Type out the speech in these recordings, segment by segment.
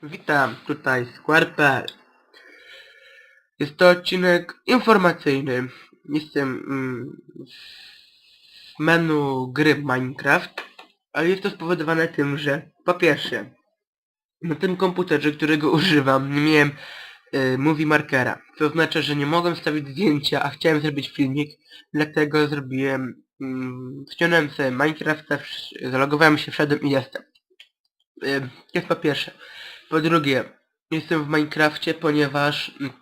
Witam, tutaj Square.pl Jest to odcinek informacyjny. Jestem mm, w menu gry Minecraft, ale jest to spowodowane tym, że po pierwsze, na tym komputerze, którego używam, nie miałem y, movie markera. To oznacza, że nie mogłem stawić zdjęcia, a chciałem zrobić filmik, dlatego zrobiłem, mm, wciągnąłem sobie Minecrafta, zalogowałem się, wszedłem i jestem. Y, to jest po pierwsze. Po drugie, jestem w Minecrafcie, ponieważ mm,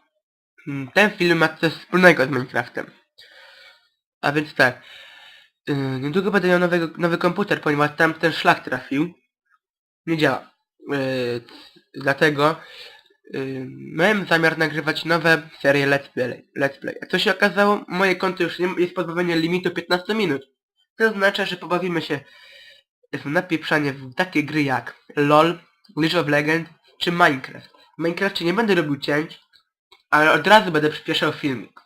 mm, ten film ma coś wspólnego z Minecraftem. A więc tak, yy, niedługo będę miał nowego, nowy komputer, ponieważ tam ten szlak trafił. Nie działa. C- dlatego yy, miałem zamiar nagrywać nowe serie Let's Play. Let's Play. A co się okazało? Moje konto już jest pozbawione limitu 15 minut. To oznacza, że pobawimy się w napieprzanie w takie gry jak LOL, League of Legends czy Minecraft. W Minecrafcie nie będę robił cięć, ale od razu będę przyspieszał filmik.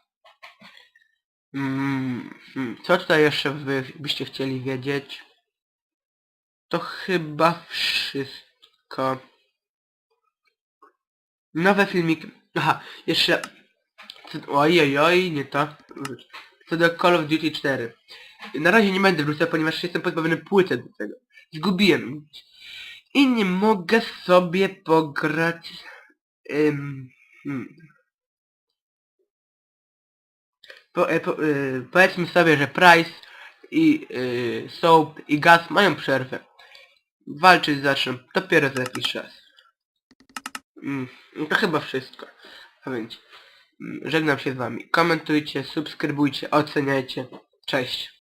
Mm, hmm, co tutaj jeszcze wy byście chcieli wiedzieć? To chyba wszystko. Nowe filmiki. Aha, jeszcze... Ojej, oj, nie to. Co do Call of Duty 4. Na razie nie będę wrócał, ponieważ jestem pozbawiony płyty do tego. Zgubiłem. I nie mogę sobie pograć... Ym, hmm. po, e, po, y, powiedzmy sobie, że Price i y, Soap i Gas mają przerwę. Walczyć zaczną dopiero za jakiś czas. Mm, no to chyba wszystko. A więc mm, żegnam się z wami. Komentujcie, subskrybujcie, oceniajcie. Cześć.